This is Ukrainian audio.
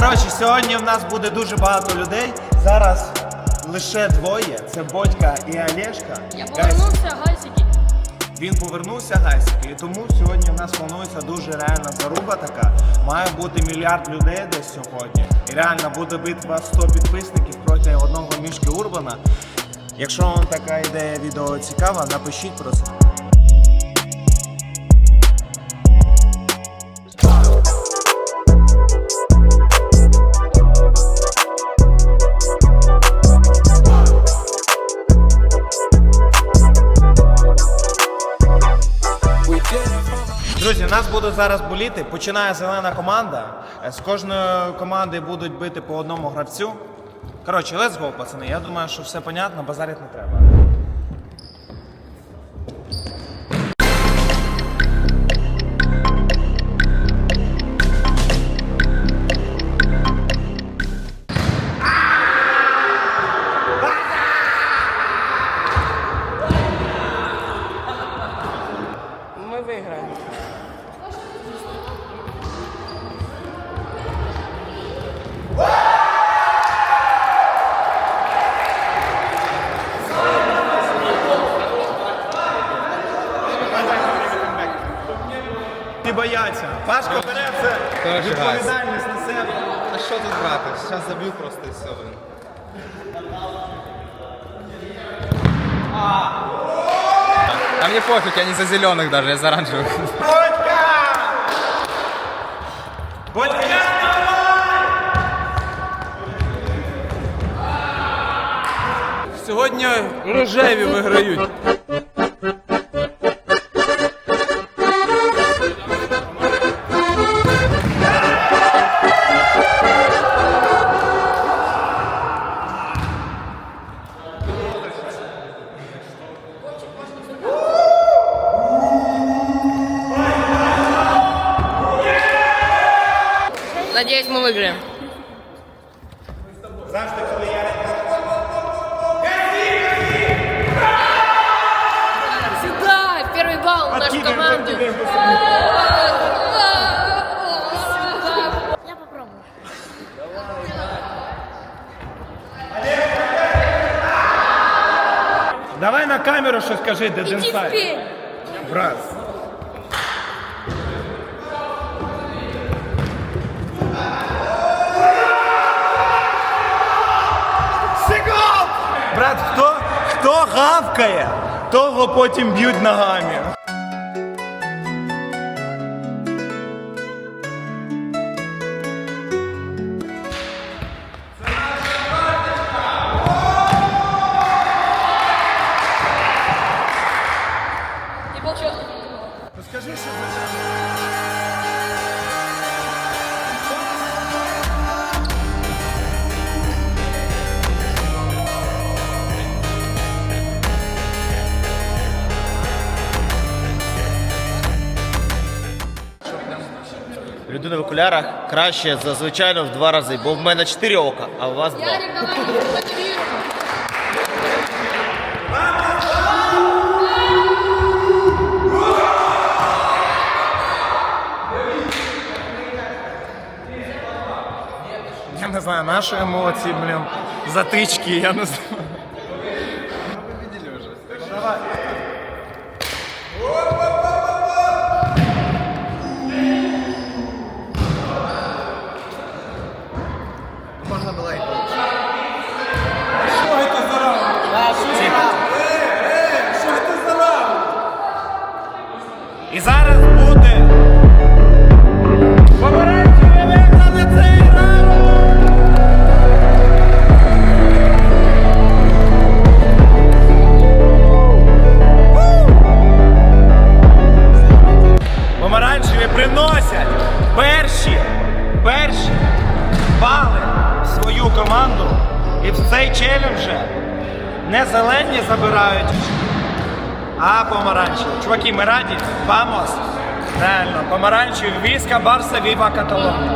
коротше, сьогодні в нас буде дуже багато людей. Зараз лише двоє. Це Бодька і Олешка. Я повернувся, гайсики. Він повернувся гайсики, і тому сьогодні в нас планується дуже реальна заруба така. Має бути мільярд людей десь сьогодні. І реально буде битва 100 підписників проти одного мішки Урбана. Якщо вам така ідея відео цікава, напишіть про це. Друзі, нас будуть зараз боліти. Починає зелена команда. Е, З кожної команди будуть бити по одному гравцю. Коротше, let's go, пацани. Я думаю, що все понятно, базарити не треба. Ми виграємо. Не бояться. Пашко бере це Хороший відповідальність на себе. А що тут грати? Зараз заб'ю просто і все. А мне пофиг, я не за зеленых даже, я за оранжевых. Бодька! Бодька! Сьогодні рожеві виграють. Надеюсь, мы выиграем. Завжди, коли я Сюда! Первый балл в нашу команду. подкидываем. Я попробую. Давай на камеру щось скажи, де Иди Денсай. впей. Брат. Брат, хто, хто гавкає, того потім б'ють ногами. Людина в окулярах краще за звичайно в два рази, бо в мене чотири ока, а у вас два. Я не знаю, наші емоції, блін, затички, я не знаю. Перші бали свою команду. І в цей челендж не зелені забирають, а помаранчеві. Чуваки, ми раді. Вамос. Реально, помаранчеві. Віска, Барса, Віва, Каталонія.